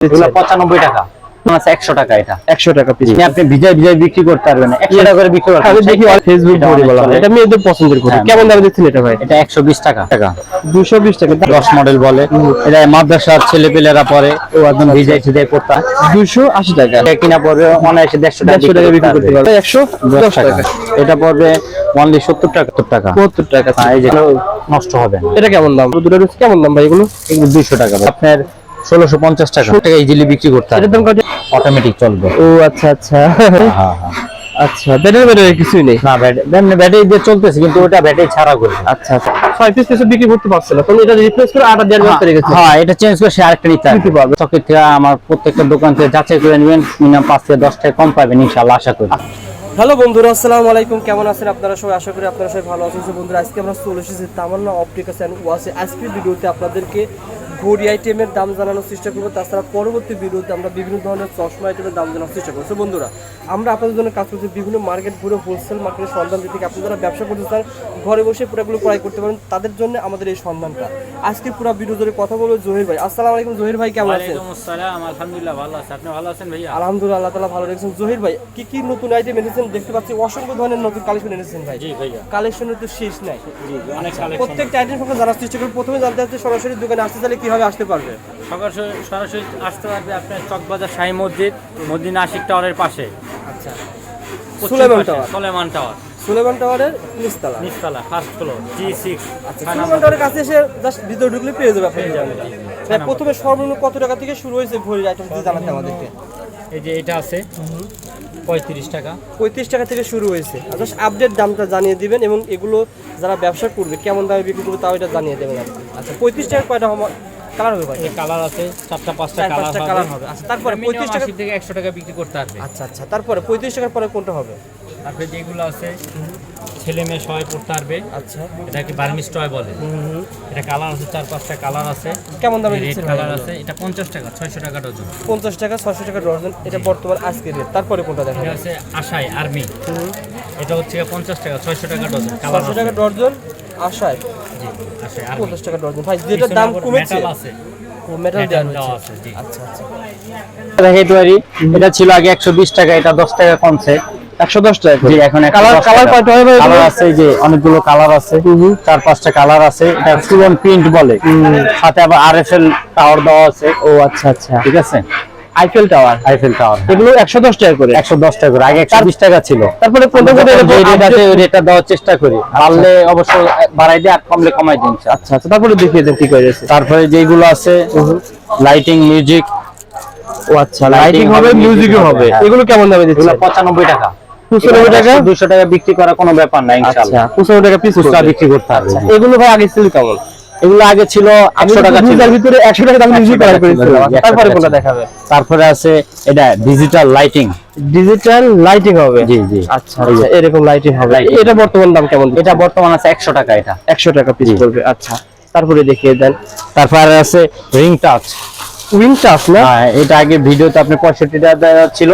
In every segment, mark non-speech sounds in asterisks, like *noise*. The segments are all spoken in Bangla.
এগুলো পঁচানব্বই টাকা। একশো টাকা এটা। একশো টাকা পিস আপনি ভিজায় ভিজায় বিক্রি করতে পারবেন। না একশো টাকা করে বিক্রি করতে দেখি ফেসবুক এটা বলা এটা মেয়েদের পছন্দের ঘড়ি হ্যাঁ। কেমন দামে দিচ্ছেন এটা ভাই? এটা একশো বিশ টাকা। টাকা। দুশো বিশ টাকা। দশ মডেল বলে। এটা মাদ্রাসার ছেলে পেলেরা পরে। ও একদম ভিজাই ভিজাই পড়তা দুশো আশি টাকা। এটা কিনা পড়বে অনায়াসে দেড়শো টাকা দেড়শো টাকা বিক্রি করতে পারবে। একশো দশ দশ টাকা। এটা পড়বে অনলি সত্তর টাকা। সত্তর টাকা। সত্তর টাকা। হ্যাঁ, এই নষ্ট হবে এটা কেমন দাম? দুটো কেমন দাম ভাই এগুলো? এগুলো দুইশো টাকা আপনার ষোলোশো পঞ্চাশ টাকা। টাকা ইজিলি বিক্রি করতে হবে। অটোমেটিক চলবে। ও আচ্ছা আচ্ছা। হ্যাঁ হ্যাঁ। আচ্ছা ব্যাটারি ব্যাটারি কিছুই নেই? না ব্যাটারি ব্যাটারি দিয়ে চলতেছে কিন্তু ওটা ব্যাটারি ছাড়া করবে। আচ্ছা আচ্ছা। ছয় পিস পিস বিক্রি করতে পারছে না তুমি এটা রিপ্লেস করে আটা দেওয়ার ব্যবস্থা রেখেছে। হ্যাঁ এটা চেঞ্জ করে সে আরেকটা নিতে পারবে। আমার প্রত্যেকটা দোকান থেকে যাচাই করে নেবেন মিনিমাম পাঁচ থেকে দশ টাকা কম পাবেন ইনশাল্লাহ আশা করি। হ্যালো বন্ধুরা আসসালামু আলাইকুম। কেমন আছেন আপনারা সবাই? আশা করি আপনারা সবাই ভালো আছেন। বন্ধুরা আজকে আমরা চলে এসেছি তামান্না অপটিকাস অ্যান্ড ওয়াসে আজকের ভিডিওতে আপনাদেরকে ঘড়ি আইটেমের দাম জানানোর চেষ্টা করব। তাছাড়া পরবর্তী ভিডিওতে আমরা বিভিন্ন ধরনের চশমা আইটেমের দাম জানানোর চেষ্টা করব। বন্ধুরা আমরা আপনাদের জন্য কাজ করছি বিভিন্ন মার্কেট ঘুরে হোলসেল মার্কেটের সন্ধান দিতে। থেকে আপনি যারা ব্যবসা করতে চান ঘরে বসে পুরোগুলো ক্রয় করতে পারেন। তাদের জন্য আমাদের এই সন্ধানটা। আজকে পুরো ভিডিও ধরে কথা বলব জহির ভাই। আসসালামু আলাইকুম জহির ভাই কেমন আছেন? আলহামদুলিল্লাহ ভালো আছে। আপনি ভালো আছেন ভাইয়া? আলহামদুলিল্লাহ আল্লাহ তালা ভালো রেখেছেন। জহির ভাই কি কি নতুন আইটেম এনেছেন? দেখতে পাচ্ছি অসংখ্য ধরনের নতুন কালেকশন এনেছেন ভাই। জি ভাইয়া। কালেকশনের তো শেষ নাই। কালেকশন প্রত্যেকটা আইটেম সম্পর্কে জানার চেষ্টা করি প্রথমে জানতে হচ্ছে সরাসরি দোকানে আসতে চাইলে কীভাবে আসতে পারবে? সরাসরি সরাসরি আসতে পারবে আপনার চকবাজার শাহী মসজিদ মদিনা আশিক টাওয়ারের পাশে। আচ্ছা। সুলেমান টাওয়ার? সুলেমান টাওয়ার। সুলেমান টাওয়ারের নিচতলা? নিচতলা ফার্স্ট ফ্লোর জি সিক্স আচ্ছা সুলেমান টাওয়ারের কাছে এসে জাস্ট ভিতরে ঢুকলে পেয়ে যাবে আপনি দোকানটা। প্রথমে সর্বনিম্ন কত টাকা থেকে শুরু হয়েছে ঘড়ির আইটেম যদি জানাতে আমাদেরকে? এই যে এটা আছে পঁয়ত্রিশ টাকা। পঁয়ত্রিশ টাকা থেকে শুরু হয়েছে। জাস্ট আপডেট দামটা জানিয়ে দিবেন এবং এগুলো যারা ব্যবসা করবে কেমন দামে বিক্রি করবে তাও এটা জানিয়ে দেবেন আচ্ছা পঁয়ত্রিশ টাকা কয়টা কালার হবে ভাই কালার আছে চারটা পাঁচটা কালার হবে। কালার হবে। আচ্ছা তারপরে পঁয়ত্রিশ টাকা থেকে একশো টাকা বিক্রি করতে পারবে। আচ্ছা আচ্ছা তারপরে পঁয়ত্রিশ টাকার পরে কোনটা হবে? তারপরে যেগুলো আছে ছেলে মেয়ে সবাই পড়তে পারবে। আচ্ছা। এটাকে বার্মিস টয় বলে। এটা কালার আছে চার পাঁচটা কালার আছে। কেমন দামে দিচ্ছেন কালার আছে এটা পঞ্চাশ টাকা ছয়শো টাকা ডজন। পঞ্চাশ টাকা ছশো টাকা ডজন এটা বর্তমান আজকের রেট তারপরে কোনটা দেখা এটা হচ্ছে আশাই আর্মি। এটা হচ্ছে পঞ্চাশ টাকা ছয়শো টাকা ডজন ছশো টাকা ডজন। আশায়? পঞ্চাশ টাকা ডজন ভাই যেটার দাম কমেছে? মেটাল দেওয়া আছে আচ্ছা আচ্ছা। হেড এটা ছিল আগে একশো বিশ টাকা এটা দশ টাকা কমছে। একশো দশ টাকা জি এখন কালার কালার কয়টা হবে কালার আছে এই যে অনেকগুলো কালার আছে। চার পাঁচটা কালার আছে। এটা ফুলন প্রিন্ট বলে। সাথে আবার আর এফ এল টাওয়ার দেওয়া আছে। ও আচ্ছা আচ্ছা। ঠিক আছে? আইফেল টাওয়ার আইফেল টাওয়ার এগুলো একশো দশ টাকা করে। একশো দশ টাকা করে আগে একশো বিশ টাকা ছিল। তারপরে কোনটা কোনটা এরকম আছে রেটটা দেওয়ার চেষ্টা করি। পারলে অবশ্য বাড়াই দিয়ে আর কমলে কমাই দিন আচ্ছা আচ্ছা তারপরে দেখিয়ে দেন কি করে আছে তারপরে যেগুলো আছে লাইটিং মিউজিক ও আচ্ছা লাইটিং হবে মিউজিকও হবে হ্যাঁ। এগুলো কেমন দামে দিচ্ছে এগুলো পঁচানব্বই টাকা। টাকা? দুশো টাকা বিক্রি করা কোনো ব্যাপার না আচ্ছা পঁচানব্বই টাকা পিস বিক্রি করতে হবে। এগুলো ভাই আগে ছিল কেমন? এগুলো আগে ছিল টাকা ছিল। তার ভিতরে একশো টাকা দাম নিজে করা তারপরে কোনটা দেখাবে। তারপরে আছে এটা ডিজিটাল লাইটিং ডিজিটাল লাইটিং হবে। জি, জি। আচ্ছা আচ্ছা এরকম লাইটিং হবে। এটা বর্তমান দাম কেমন এটা বর্তমান আছে একশো টাকা এটা। একশো টাকা পিস করবে আচ্ছা। তারপরে দেখিয়ে দেন। তারপরে আছে রিং টাচ না? হ্যাঁ এটা আগে ভিডিওতে আপনি পঁয়ষট্টি টাকা দেওয়া ছিল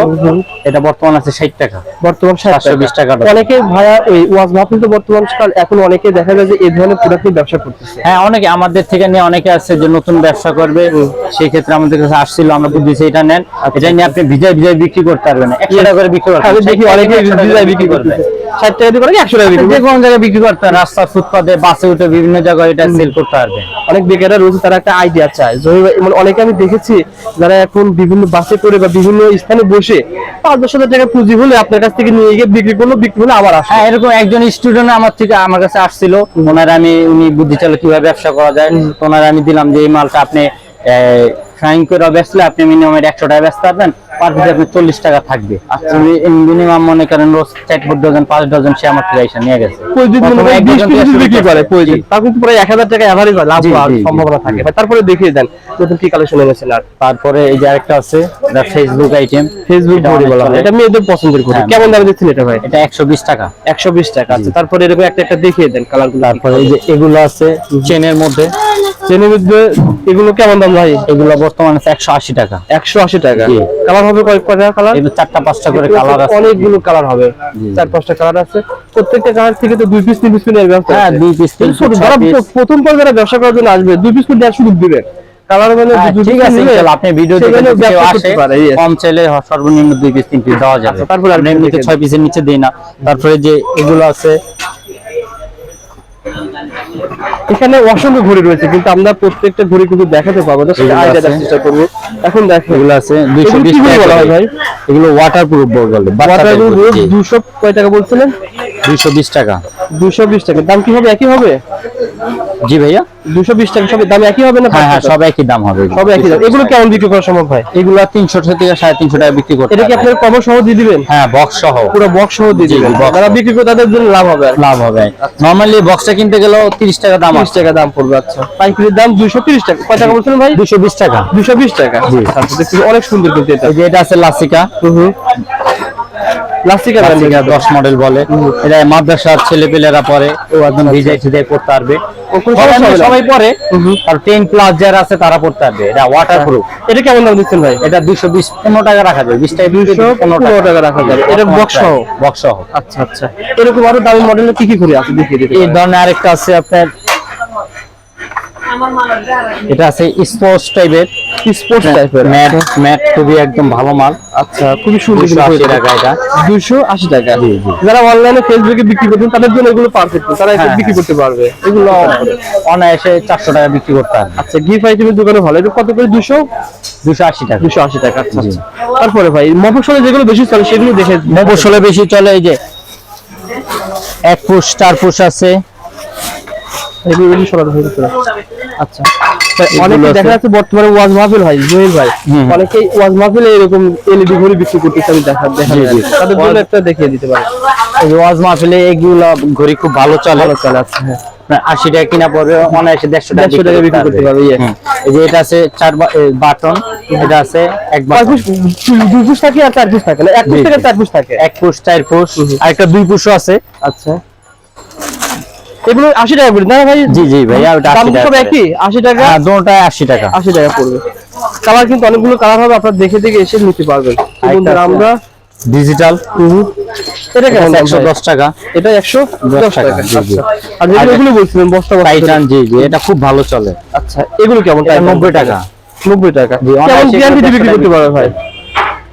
এটা বর্তমান আছে ষাট টাকা। বর্তমান ষাট পাঁচশো বিশ টাকা অনেকে ভাড়া এই ওয়াজ মাহফিল তো বর্তমান কাল এখন অনেকে দেখা যায় যে এই ধরনের প্রোডাক্ট ব্যবসা করতেছে। হ্যাঁ অনেকে আমাদের থেকে নিয়ে অনেকে আছে যে নতুন ব্যবসা করবে। সেই ক্ষেত্রে আমাদের কাছে আসছিল আমরা বুঝেছি এটা নেন। এটা নিয়ে আপনি ভিজায় ভিজায় বিক্রি করতে পারবেন। না একশো টাকা করে বিক্রি করতে দেখি অনেকে বিক্রি করবে ষাট টাকা দিয়ে টাকা বিক্রি যে করবে জায়গায় বিক্রি করতে রাস্তা ফুটপাতে বাসে উঠে বিভিন্ন জায়গায় এটা সেল করতে পারবে অনেক বেকাররা তারা একটা আইডিয়া চায়। মানে অনেকে আমি দেখেছি যারা এখন বিভিন্ন বাসে করে বা বিভিন্ন স্থানে বসে পাঁচ দশ হাজার টাকা পুঁজি হলে আপনার কাছ থেকে নিয়ে গিয়ে বিক্রি করল বিক্রি হলে আবার আসে হ্যাঁ এরকম একজন স্টুডেন্ট আমার থেকে আমার কাছে আসছিল। ওনার আমি উনি বুদ্ধি চালে কীভাবে ব্যবসা করা যায়? ওনার আমি দিলাম যে এই মালটা আপনি ফ্রাইং করে বেচলে আপনি মিনিমাম একশো টাকা বেচতে পারবেন পার পিস চল্লিশ টাকা থাকবে। মিনিমাম মনে করেন রোজ চার ডজন পাঁচ ডজন সে আমার থেকে এসে নিয়ে গেছে। বিক্রি করে। তা কিন্তু প্রায় এক হাজার টাকা অ্যাভারেজ হয় লাভ হওয়ার। সম্ভাবনা থাকে। তারপরে দেখিয়ে দেন নতুন কি কালেকশন এনেছেন আর? তারপরে এই যে আরেকটা আছে এটা ফেসবুক আইটেম ফেসবুক ঘড়ি বলা হয়। এটা মেয়েদের পছন্দের ঘড়ি হ্যাঁ। কেমন দামে দিচ্ছেন এটা ভাই? এটা একশো বিশ টাকা। একশো বিশ টাকা। আছে তারপরে এরকম একটা একটা দেখিয়ে দেন কালারগুলো তারপরে এই যে এগুলো আছে চেনের মধ্যে। চেনের মধ্যে এগুলো কেমন দাম ভাই? এগুলো বর্তমানে একশো আশি টাকা। একশো আশি টাকা। কালার হবে কয়েক কয়টা কালার এগুলো চারটা পাঁচটা করে কালার আছে। অনেকগুলো কালার হবে। চার পাঁচটা কালার আছে। প্রত্যেকটা কালার থেকে তো দুই পিস তিন পিস করে ব্যবস্থা হ্যাঁ দুই পিস তিন পিস যারা প্রথম পর যারা ব্যবসা করার জন্য আসবে দুই পিস করে দেওয়ার সুযোগ দিবে। কালার মানে হ্যাঁ, ঠিক আছে আপনি ভিডিও দেখে কেউ আসে কম চাইলে সর্বনিম্ন দুই পিস তিন পিস দেওয়া যাবে। আচ্ছা, তারপরে আমরা এমনিতে ছয় পিসের নিচে দিই না। তারপরে যে এগুলো আছে এখানে অসংখ্য ঘড়ি রয়েছে কিন্তু আমরা প্রত্যেকটা ঘড়ি কিন্তু দেখাতে পারব। না সেটা চেষ্টা করব। এখন দেখো এগুলো আছে টাকা বলা হয় ভাই? এগুলো বলে দুশো কয় টাকা বলছিলেন? দুইশো বিশ টাকা। দুশো বিশ টাকা। দাম কি হবে? একই হবে? জি ভাইয়া। দুশো বিশ টাকা। সব দাম একই হবে না হ্যাঁ হ্যাঁ সব একই দাম হবে। সব একই দাম। এগুলো কেমন বিক্রি করা সম্ভব ভাই এগুলো তিনশো থেকে সাড়ে তিনশো টাকা বিক্রি করতে এটা কি। আপনার কম সহ দিয়ে দিবেন? হ্যাঁ বক্স সহ। পুরো বক্স সহ দিয়ে দিবেন। যারা বিক্রি করে তাদের জন্য লাভ হবে। লাভ হবে। নরমালি বক্সটা কিনতে গেলেও তিরিশ টাকা দাম তিরিশ আছে। টাকা দাম পড়বে আচ্ছা। পাইকারির দাম দুইশো তিরিশ টাকা। কয় টাকা বলছিলেন ভাই? দুশো বিশ টাকা। দুশো বিশ টাকা। জি। আচ্ছা অনেক সুন্দর কিন্তু এটা। এই যে এটা আছে লাসিকা। প্লাস্টিকের লাসিকা দশ মডেল বলে। এটা মাদ্রাসার ছেলে পেলেরা পরে ও একদম ভিজাই ঠিজাই পড়তে পারবে। সবাই পরে আর টেন প্লাস যারা আছে তারা পড়তে পারবে। এটা ওয়াটার প্রুফ এটা কেমন দাম দিচ্ছেন ভাই? এটা দুইশো বিশ পনেরো টাকা রাখা যাবে। বিশ টাকা দুইশো পনেরো টাকা। রাখা যাবে। এটা বক্স সহ? বক্স সহ। আচ্ছা আচ্ছা। এরকম আরও দামি মডেলের কি কি ঘড়ি আছে? দেখিয়ে দিতে এই ধরনের আরেকটা আছে আপনার এটা আছে স্পোর্টস টাইপের স্পোর্টস টাইপের ম্যাট ম্যাট খুবই একদম ভালো মাল। আচ্ছা খুবই সুন্দর টাকা এটা। দুশো আশি টাকা। জি, জি। যারা অনলাইনে ফেসবুকে বিক্রি করছেন তাদের জন্য এগুলো পারফেক্ট তারা এসে হ্যাঁ, বিক্রি করতে পারবে। এগুলো অনায়াসে চারশো টাকা বিক্রি করতে হবে আচ্ছা গিফট আইটেমের দোকানে ভালো। এটা কত করে? দুশো দুশো আশি টাকা। দুশো আশি টাকা আচ্ছা আচ্ছা। তারপরে ভাই মফসলে যেগুলো বেশি চলে সেগুলো দেখে মফসলে বেশি চলে এই যে এক ফুট চার ফুট আছে। এগুলো হয়ে গেছে। আচ্ছা। অনেকে দেখা যাচ্ছে বর্তমানে ওয়াজ মাহফিল হয় জহির ভাই। হুম। অনেকেই ওয়াজ মাহফিলে এরকম এলইডি ঘড়ি বিক্রি করতেছে আমি দেখা দেখা। তাদের জন্য একটা দেখিয়ে দিতে পারে ওয়াজ মাহফিলে এগুলা ঘড়ি খুব ভালো চলে। ভালো চলে আচ্ছা হ্যাঁ। আশি টাকা কিনা পড়বে অনায়াসে দেড়শো টাকা দেড়শো টাকা বিক্রি করতে পারবে। এই যে এটা আছে চার বাটন এটা আছে এক বাটন। দুই পিস থাকে আর চার পিস থাকে এক জি, থেকে। চার পিস থাকে? এক পুষ চার পুষ আর একটা দুই পুষও আছে। আচ্ছা। এগুলো আশি টাকা করে না ভাই? জি জি ওটা দাম আশি সব টাকা একই? আশি টাকা? হ্যাঁ দুটাই আশি টাকা। আশি টাকা পড়বে। কালার কিন্তু অনেকগুলো কালার হবে আপনারা দেখে দেখে এসে নিতে পারবেন। বন্ধুরা আমরা ডিজিটাল এটা কেমন দাম একশো ভাই? দশ টাকা। এটা একশো দশ দশ টাকা, টাকা। জি, জি। আচ্ছা। আর যেগুলো বলছিলেন বস্তা বস্তা টাইটান জি জি এটা খুব ভালো চলে। আচ্ছা এগুলো কেমন এটা টাইটান? নব্বই টাকা। নব্বই টাকা। জি, কেমন গ্যারান্টি বিক্রি করতে পারবে ভাই?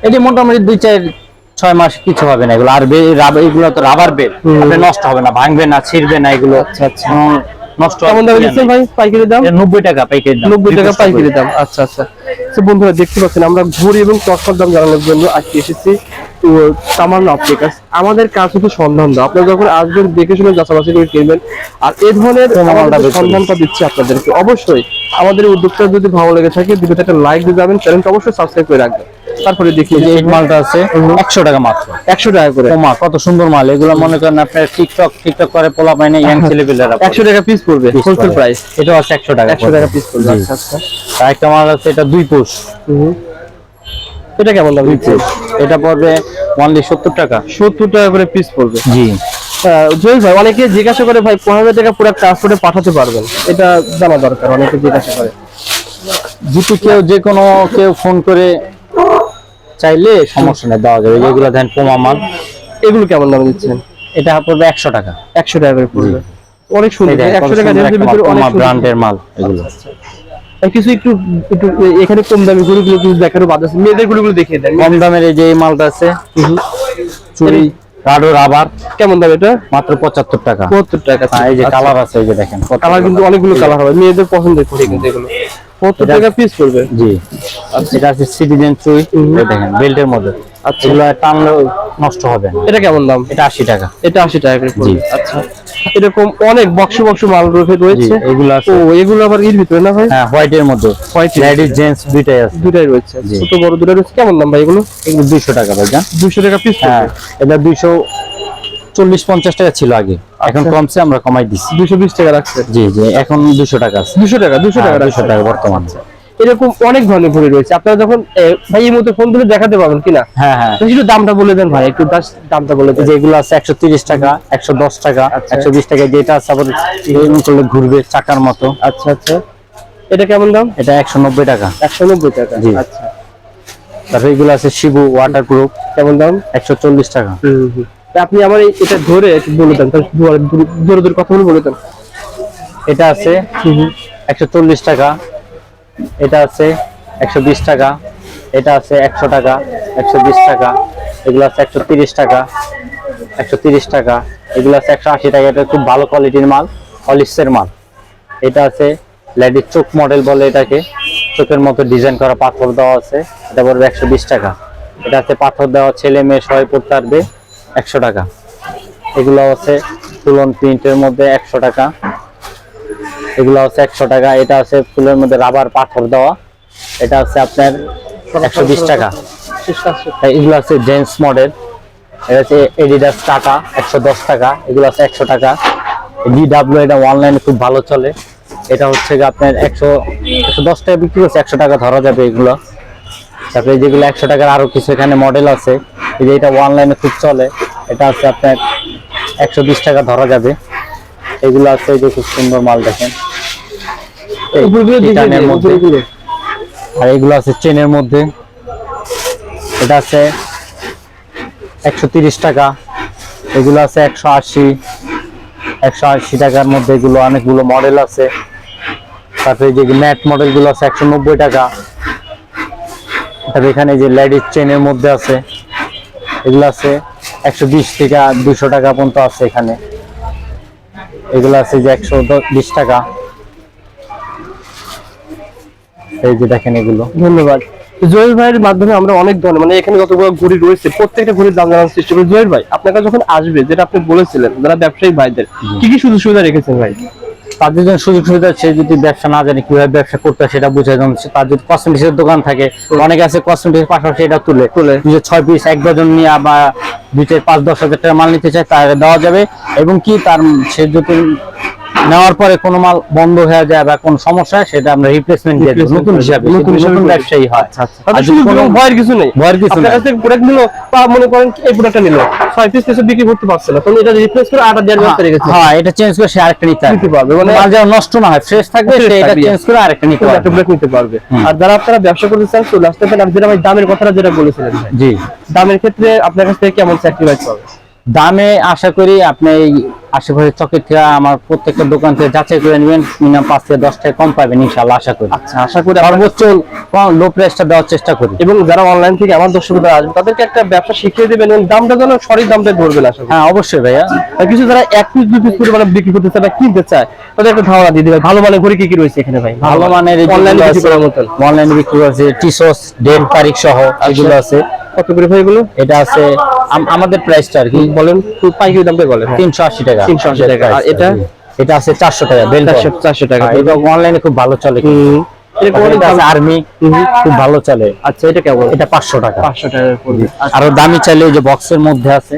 এটি মোটামুটি দুই চার ছয় মাস কিছু হবে না এগুলো। আর এগুলো তো রাবার বেল। আপনি নষ্ট হবে না ভাঙবে না ছিঁড়বে না এগুলো। আচ্ছা, আচ্ছা। নষ্ট কেমন দামে দিচ্ছেন ভাই পাইকারি দাম? এটা নব্বই টাকা পাইকারি দাম। টাকা পাইকারি দাম। আচ্ছা আচ্ছা। তো বন্ধুরা দেখতে পাচ্ছেন আমরা ঘুরি এবং চশমার দাম জানানোর জন্য আজকে এসেছি। তামান্না অপটিকাস আমাদের কাজ হচ্ছে সন্ধান দাও। আপনারা যখন আসবেন দেখে শুনে যাচাবাচি করে কিনবেন। আর এই ধরনের। সন্ধানটা দিচ্ছি আপনাদেরকে অবশ্যই আমাদের উদ্যোগটা যদি ভালো লেগে থাকে ভিডিওতে একটা লাইক দিয়ে যাবেন চ্যানেলটা অবশ্যই সাবস্ক্রাইব করে রাখবেন। তারপরে দেখি যে এই মালটা আছে একশো টাকা মাত্র। একশো টাকা করে। ওমা কত সুন্দর মাল। এগুলো মনে করেন আপনার টিকটক টিকটক করে পোলা পায় না ইয়াং ছেলে পেলেরা একশো টাকা পিস পড়বে হোলসেল প্রাইস এটা আছে একশো টাকা একশো টাকা পিস পড়বে। আচ্ছা আচ্ছা। আর একটা মাল আছে এটা দুই পুষ। এটা কেমন দাম দিচ্ছে? এটা পড়বে অনলি সত্তর টাকা। সত্তর টাকা করে পিস পড়বে। জি। জয়ী ভাই অনেকে জিজ্ঞাসা করে ভাই পনেরো টাকা পুরো ট্রান্সপোর্টে পাঠাতে পারবেন? এটা জানা দরকার অনেকে জিজ্ঞাসা করে। যদি কেউ যে কোনো কেউ ফোন করে চাইলে সমস্যা নেই দেওয়া যাবে। যেগুলো দেন পোমা মাল এগুলো কেমন দামে দিচ্ছেন এটা পড়বে একশো টাকা। একশো টাকা করে পড়বে। অনেক সুন্দর একশো টাকা ভিতরে অনেক ব্র্যান্ডের মাল এগুলো। আর কিছু একটু একটু এখানে কম দামে গরুগুলো কিছু দেখারও বাদ আছে। মেয়েদের গরুগুলো দেখিয়ে দেন। কম দামের এই যে এই মালটা আছে চুরি রাবার। কেমন দাম এটা? মাত্র পঁচাত্তর টাকা। পঁচাত্তর টাকা হ্যাঁ, এই যে কালার আছে এই যে দেখেন কালার কিন্তু অনেকগুলো কালার হবে। মেয়েদের পছন্দের করে কিন্তু এগুলো। পঁচাত্তর টাকা পিস করবে জি। এটা আছে সিটিজেন চুই দেখেন বেল্টের মধ্যে। আচ্ছা। এগুলো টানলেও নষ্ট হবে না। এটা কেমন দাম? এটা আশি টাকা। এটা আশি টাকা করে পড়বে। আচ্ছা। এরকম অনেক বক্স বক্স মাল রয়েছে রয়েছে। এগুলো ও এগুলো আবার এর ভিতরে না ভাই? হ্যাঁ হোয়াইটের মধ্যে। White লেডিস জেন্টস দুইটাই আছে। দুটাই রয়েছে। ছোট বড় দুটাই রয়েছে। কেমন দাম ভাই এগুলো? এগুলো দুইশো টাকা টাকা পিস হ্যাঁ এটা চল্লিশ পঞ্চাশ টাকা ছিল আগে। এখন আচ্ছা। কমছে আমরা কমাই দিচ্ছি দুশো বিশ টাকা রাখছে। জি জি এখন দুশো টাকা দুশো টাকা দুশো টাকা দুশো টাকা বর্তমানে। এরকম অনেক ধরনের ঘড়ি রয়েছে। আপনারা যখন ভাই এই মুহূর্তে ফোন তুলে দেখাতে পারবেন কিনা? হ্যাঁ হ্যাঁ। একটু দামটা বলে দেন ভাই একটু দামটা বলে দেন। যে এগুলো আছে একশো তিরিশ টাকা একশো দশ টাকা আচ্ছা। একশো বিশ টাকা যেটা আছে আবার করলে ঘুরবে চাকার মতো। আচ্ছা আচ্ছা। এটা কেমন দাম? এটা একশো নব্বই টাকা। একশো নব্বই টাকা জি। আচ্ছা। তারপরে এগুলো আছে শিবু ওয়াটার প্রুফ কেমন দাম? একশো চল্লিশ টাকা। হুম, হুম। আপনি আমার এটা ধরে বলে দেন জোরে জোরে কথা বলে বলে দেন। এটা আছে একশো চল্লিশ টাকা এটা আছে একশো বিশ টাকা, এটা আছে একশো টাকা, একশো বিশ টাকা, এগুলো আছে একশো টাকা একশো টাকা, এগুলো আছে একশো আশি টাকা। এটা খুব ভালো কোয়ালিটির মাল অলিক্সের মাল। এটা আছে লেডিস চোখ মডেল বলে এটাকে। চোখের মতো ডিজাইন করা পাথর দেওয়া আছে। এটা পড়বে একশো টাকা। এটা আছে পাথর দেওয়া, ছেলে মেয়ে সবাই পড়তে পারবে একশো টাকা। এগুলো আছে তুলন প্রিন্টের মধ্যে একশো টাকা। এগুলো হচ্ছে একশো টাকা, এটা হচ্ছে ফুলের মধ্যে রাবার পাথর দেওয়া। এটা হচ্ছে আপনার একশো বিশ টাকা। এগুলো আছে জেন্টস মডেল এটা হচ্ছে এডিডাস টাকা একশো দশ টাকা। এগুলো আছে একশো টাকা। ডিডাব্লিউ এটা অনলাইনে খুব ভালো চলে। এটা হচ্ছে আপনার একশো একশো দশ টাকা বিক্রি করছে, একশো টাকা ধরা যাবে এগুলো। তারপরে যেগুলো একশো টাকার আরও কিছু এখানে মডেল আছে। এই যে এটা অনলাইনে খুব চলে। এটা হচ্ছে আপনার একশো বিশ টাকা ধরা যাবে। এগুলো আছে এই যে খুব সুন্দর মাল দেখেন। আর এগুলো আছে চেনের মধ্যে। এটা আছে একশো টাকা। এগুলো আছে একশো আশি। একশো আশি টাকার মধ্যে এগুলো অনেকগুলো মডেল আছে। তারপরে যে ম্যাট মডেলগুলো আছে একশো নব্বই টাকা। তারপরে এখানে যে লেডিস চেনের মধ্যে আছে। এগুলো আছে একশো বিশ থেকে দুশো টাকা পর্যন্ত আছে এখানে। এগুলো আছে যে একশো বিশ টাকা। এই যে দেখেন এগুলো। ধন্যবাদ। জয়ের ভাইয়ের মাধ্যমে আমরা অনেক ধরনের মানে এখানে যতগুলো ঘুরি রয়েছে প্রত্যেকটা ঘুড়ির দাম জানার চেষ্টা করি। জয়ের ভাই আপনার কাছে যখন আসবে যেটা আপনি বলেছিলেন যারা ব্যবসায়ী ভাইদের কি কি সুযোগ সুবিধা রেখেছেন ভাই? তাদের জন্য সুযোগ সুবিধা সে যদি ব্যবসা না জানে কীভাবে ব্যবসা করতে হয় সেটা বুঝে যেমন তার যদি কসমেটিক্সের দোকান থাকে অনেকে আছে কসমেটিক্স পাশাপাশি এটা তুলে। তুলে। নিজের ছয় পিস এক ডজন নিয়ে বা দুই চার পাঁচ দশ হাজার টাকা মাল নিতে চায় তার দেওয়া যাবে। এবং কি তার সে যদি নেওয়ার পরে কোনো মাল বন্ধ হয়ে যায় বা কোনো সমস্যা সেটা আমরা রিপ্লেসমেন্ট দিয়ে দেবো। নতুন হিসাবে নতুন ব্যবসায়ী হয়। আচ্ছা আচ্ছা। আর কোনো- ভয়ের কিছু নেই। ভয়ের কিছু আপনার নাই। কাছ প্রোডাক্ট নিলো বা মনে করেন এই প্রোডাক্টটা নিলো ছয় পিস পিসে বিক্রি করতে পারছে না তখন এটা রিপ্লেস করে আটা দেওয়ার ব্যবস্থা রেখেছে। হ্যাঁ এটা চেঞ্জ করে সে আরেকটা নিতে নিতে পারবে, মানে- মাল যেন নষ্ট না হয় ফ্রেশ থাকবে সে এটা চেঞ্জ করে আরেকটা নিতে পারবে। প্রোডাক্ট নিতে পারবে। আর যারা আপনারা ব্যবসা করতে চান চলে আসতে পারেন। আর যেটা দামের কথাটা যেটা বলেছিলেন জি। দামের ক্ষেত্রে আপনার কাছ থেকে কেমন স্যাক্রিফাইস পাবে? দামে আশা করি আপনি এই আশেপাশে চকের থেকে আমার প্রত্যেকটা দোকান থেকে যাচাই করে নেবেন মিনিমাম পাঁচ থেকে দশ টাকা কম পাবেন ইনশাল্লাহ আশা করি। আচ্ছা আশা করি সর্বোচ্চ লো প্রাইসটা দেওয়ার চেষ্টা করি। এবং যারা অনলাইন থেকে আমার দর্শকরা আসবে তাদেরকে একটা ব্যবসা শিখিয়ে দেবেন এবং দামটা যেন সঠিক দামটা ধরবেন আশা হ্যাঁ অবশ্যই ভাইয়া। কিছু যারা এক পিস দুই পিস করে মানে বিক্রি করতে চায় বা কিনতে চায় তাদের একটা ধারণা দিয়ে দেবে ভালো মানের ঘড়ি কি কি রয়েছে এখানে ভাই? ভালো মানের অনলাইনে বিক্রি করার মতন। অনলাইনে বিক্রি করছে টিসোস ডেট তারিখ সহ এগুলো আছে। কত করে ভাই এগুলো? এটা আছে আমাদের প্রাইসটা আর কি। বলেন পাইকারি দামটা বলেন হ্যাঁ। তিনশো আশি টাকা। 380 টাকা। আর এটা? এটা আছে চারশো টাকা বেল চারশো টাকা। এটা অনলাইনে খুব ভালো চলে হুম। এরকম অনেক দাম আর্মি খুব ভালো চলে। আচ্ছা এটা কেমন? এটা পাঁচশো টাকা। পাঁচশো টাকা আচ্ছা আরও দামি চাইলে ওই যে বক্সের মধ্যে আছে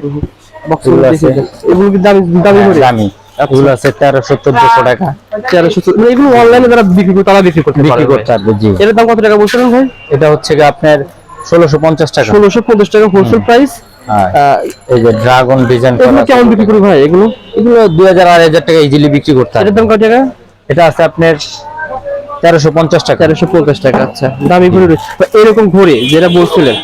দামি দামি দামি। এগুলো আছে তেরোশো চোদ্দশো টাকা। তেরোশো মানে এগুলো অনলাইনে যারা বিক্রি করে তারা বিক্রি করতে বিক্রি করতে পারবে জি। এর দাম কত টাকা বলছিলেন ভাই? এটা হচ্ছে আপনার ষোলোশো পঞ্চাশ টাকা। ষোলোশো পঞ্চাশ টাকা হোলসেল প্রাইস হ্যাঁ, এই যে ড্রাগন ডিজাইন এগুলো কেমন বিক্রি করে ভাই এগুলো? এগুলো দুই হাজার আড়াই হাজার টাকা ইজিলি বিক্রি করতে এটার পারবে দাম কত টাকা? এটা আছে আপনার তেরোশো পঞ্চাশ টাকা। তেরোশো পঞ্চাশ টাকা আচ্ছা। দামি ঘড়ি এরকম ঘড়ি যেটা বলছিলেন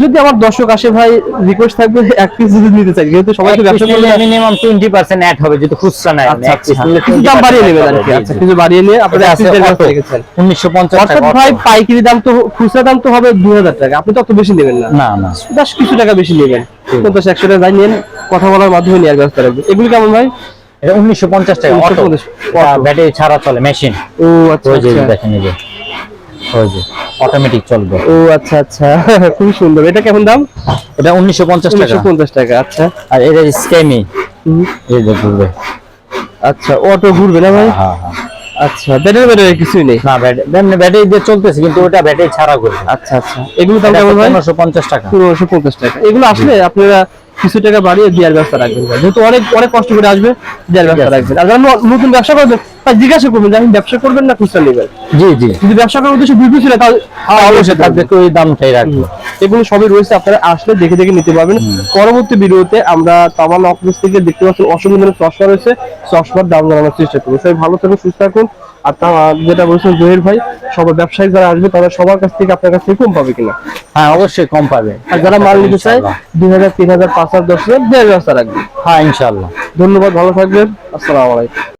যদি আমার দর্শক আসে ভাই রিকোয়েস্ট থাকবে এক পিস যদি নিতে চাই যেহেতু সবাই তো ব্যবসা করলে মিনিমাম টোয়েন্টি পার্সেন্ট অ্যাড হবে যদি খুচরা নেয় আচ্ছা আচ্ছা। কিছু দাম বাড়িয়ে নেবেন আর কি আচ্ছা কিছু বাড়িয়ে নিয়ে ব্যবস্থা উনিশশো পঞ্চাশ অর্থাৎ টাকা ভাই পাইকারি দাম তো খুচরা দাম তো হবে দুই হাজার টাকা আপনি তো অত বেশি নেবেন না। না না। দশ কিছু টাকা বেশি নেবেন। পঞ্চাশ একশো টাকা যাই নেন কথা বলার মাধ্যমে নেওয়ার ব্যবস্থা রাখবেন এগুলো কেমন ভাই? এটা উনিশশো পঞ্চাশ টাকা অটো। 1950 ব্যাটারি ছাড়া চলে মেশিন। ও আচ্ছা আচ্ছা। দেখেন এই যে। ওই যে অটোমেটিক চলবে। ও আচ্ছা আচ্ছা। *laughs* খুবই সুন্দর। এটা কেমন দাম? এটা উনিশশো পঞ্চাশ টাকা। উনিশশো পঞ্চাশ টাকা আচ্ছা। আর এটা এই যে ঘুরবে। আচ্ছা অটো ঘুরবে না ভাই? হ্যাঁ হ্যাঁ। আচ্ছা ব্যাটারি ব্যাটারি কিছুই নেই? না ব্যাটারি ব্যাটারি দিয়ে চলতেছে কিন্তু ওটা ব্যাটারি ছাড়া ঘুরবে। আচ্ছা আচ্ছা। এগুলো দাম কেমন ভাই? পনেরোশো পঞ্চাশ টাকা। এগুলো আসলে আপনারা কিছু টাকা বাড়িয়ে দেওয়ার ব্যবস্থা রাখবেন যেহেতু অনেক অনেক কষ্ট করে আসবে দেওয়ার ব্যবস্থা রাখবেন। আর যারা নতুন ব্যবসা করবেন তাই জিজ্ঞাসা করবেন যে আপনি ব্যবসা করবেন না খুচরা নেবেন? জি জি। যদি ব্যবসা করার উদ্দেশ্যে দুই পিস তাহলে অবশ্যই তাদেরকে ওই দামটাই রাখব। এগুলো সবই রয়েছে আপনারা আসলে দেখে দেখে নিতে পারবেন। পরবর্তী ভিডিওতে আমরা তামান্না অফিস থেকে দেখতে পাচ্ছেন অসংখ্য ধরনের চশমা রয়েছে। চশমার দাম জানানোর চেষ্টা করব। সবাই ভালো থাকুন সুস্থ থাকুন। আর তা যেটা বলছেন জহির ভাই সবার ব্যবসায়িক যারা আসবে তারা সবার কাছ থেকে আপনার কাছ থেকে কম পাবে কিনা? হ্যাঁ অবশ্যই কম পাবে। আর যারা মাল নিতে চায় দুই হাজার তিন হাজার পাঁচ হাজার দশ হাজার দেওয়ার ব্যবস্থা রাখবে হ্যাঁ ইনশাল্লাহ ধন্যবাদ ভালো থাকবেন। আসসালামু আলাইকুম।